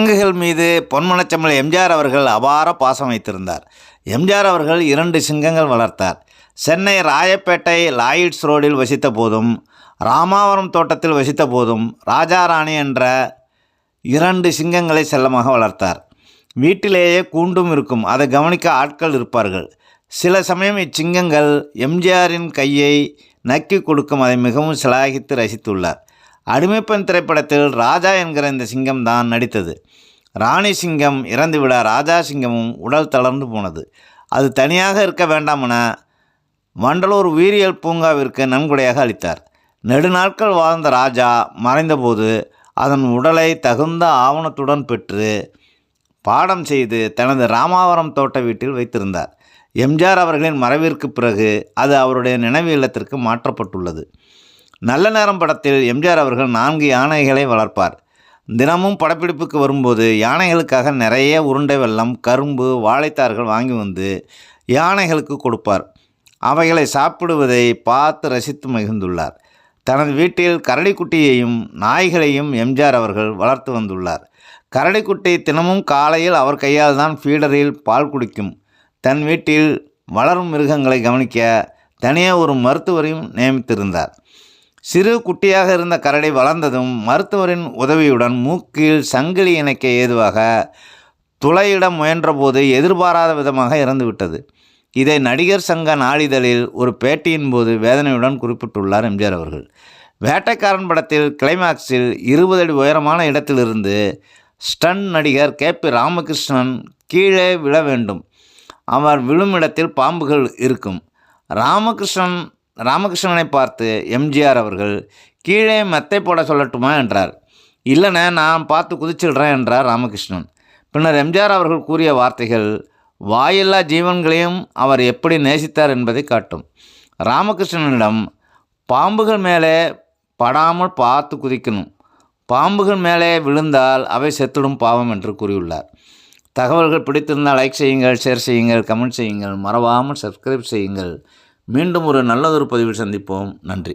விலங்குகள் மீது பொன்மனச்சம்பள எம்ஜிஆர் அவர்கள் அபார பாசம் வைத்திருந்தார். எம்ஜிஆர் அவர்கள் இரண்டு சிங்கங்கள் வளர்த்தார். சென்னை ராயப்பேட்டை லாயிட்ஸ் ரோடில் வசித்த போதும் ராமாவரம் தோட்டத்தில் வசித்த போதும் ராஜாராணி என்ற இரண்டு சிங்கங்களை செல்லமாக வளர்த்தார். வீட்டிலேயே கூண்டும் இருக்கும் அதை கவனிக்க ஆட்கள் இருப்பார்கள். சில சமயம் இச்சிங்கங்கள் எம்ஜிஆரின் கையை நக்கி கொடுக்கும் அதை மிகவும் சிலாகித்து ரசித்துள்ளார். அடிமைப்பெண் திரைப்படத்தில் ராஜா என்கிற இந்த சிங்கம் தான் நடித்தது. ராணி சிங்கம் இறந்துவிட ராஜா சிங்கமும் உடல் தளர்ந்து போனது. அது தனியாக இருக்க வேண்டாமென வண்டலூர் உயிரியல் பூங்காவிற்கு நன்கொடையாக அளித்தார். நெடுநாட்கள் வாழ்ந்த ராஜா மறைந்தபோது அதன் உடலை தகுந்த ஆவணத்துடன் பெற்று பாடம் செய்து தனது ராமாவரம் தோட்ட வீட்டில் வைத்திருந்தார். எம்ஜிஆர் அவர்களின் மறைவிற்கு பிறகு அது அவருடைய நினைவு இல்லத்திற்கு மாற்றப்பட்டுள்ளது. நல்ல நேரம் படத்தில் எம்ஜிஆர் அவர்கள் நான்கு யானைகளை வளர்ப்பார். தினமும் படப்பிடிப்புக்கு வரும்போது யானைகளுக்காக நிறைய உருண்டை வெள்ளம் கரும்பு வாழைத்தார்கள் வாங்கி வந்து யானைகளுக்கு கொடுப்பார். அவைகளை சாப்பிடுவதை பார்த்து ரசித்து மகிழ்ந்துள்ளார். தனது வீட்டில் கரடிக்குட்டியையும் நாய்களையும் எம்ஜிஆர் அவர்கள் வளர்த்து வந்துள்ளார். கரடிக்குட்டி தினமும் காலையில் அவர் கையால் தான் ஃபீடரில் பால் குடிக்கும். தன் வீட்டில் வளரும் மிருகங்களை கவனிக்க தனியாக ஒரு மருத்துவரையும் நியமித்திருந்தார். சிறு குட்டியாக இருந்த கரடி வளர்ந்ததும் மருத்துவரின் உதவியுடன் மூக்கில் சங்கிலி இணைக்க ஏதுவாக துளையிட முயன்றபோது எதிர்பாராத விதமாக இறந்துவிட்டது. இதை நடிகர் சங்க நாளிதழில் ஒரு பேட்டியின் போது வேதனையுடன் குறிப்பிட்டுள்ளார் எம்ஜிஆர் அவர்கள். வேட்டைக்காரன் படத்தில் கிளைமாக்ஸில் இருபது அடி உயரமான இடத்திலிருந்து ஸ்டன் நடிகர் கே பி ராமகிருஷ்ணன் கீழே விழ வேண்டும். அவர் விழும் இடத்தில் பாம்புகள் இருக்கும். ராமகிருஷ்ணன் ராமகிருஷ்ணனை பார்த்து எம்ஜிஆர் அவர்கள் கீழே மெத்தை போட சொல்லட்டுமா? என்றார். இல்லைண்ணே நான் பார்த்து குதிச்சிடுறேன் என்றார் ராமகிருஷ்ணன். பின்னர் எம்ஜிஆர் அவர்கள் கூறிய வார்த்தைகள் வாயில்லா ஜீவன்களையும் அவர் எப்படி நேசித்தார் என்பதை காட்டும். ராமகிருஷ்ணனிடம் பாம்புகள் மேலே படாமல் பார்த்து குதிக்கணும். பாம்புகள் மேலே விழுந்தால் அவை செத்துடும் பாவம் என்று கூறியுள்ளார். தகவல்கள் பிடித்திருந்தால் லைக் செய்யுங்கள் ஷேர் செய்யுங்கள் கமெண்ட் செய்யுங்கள் மறவாமல் சப்ஸ்கிரைப் செய்யுங்கள். மீண்டும் ஒரு நல்லதொரு பதிவில் சந்திப்போம். நன்றி.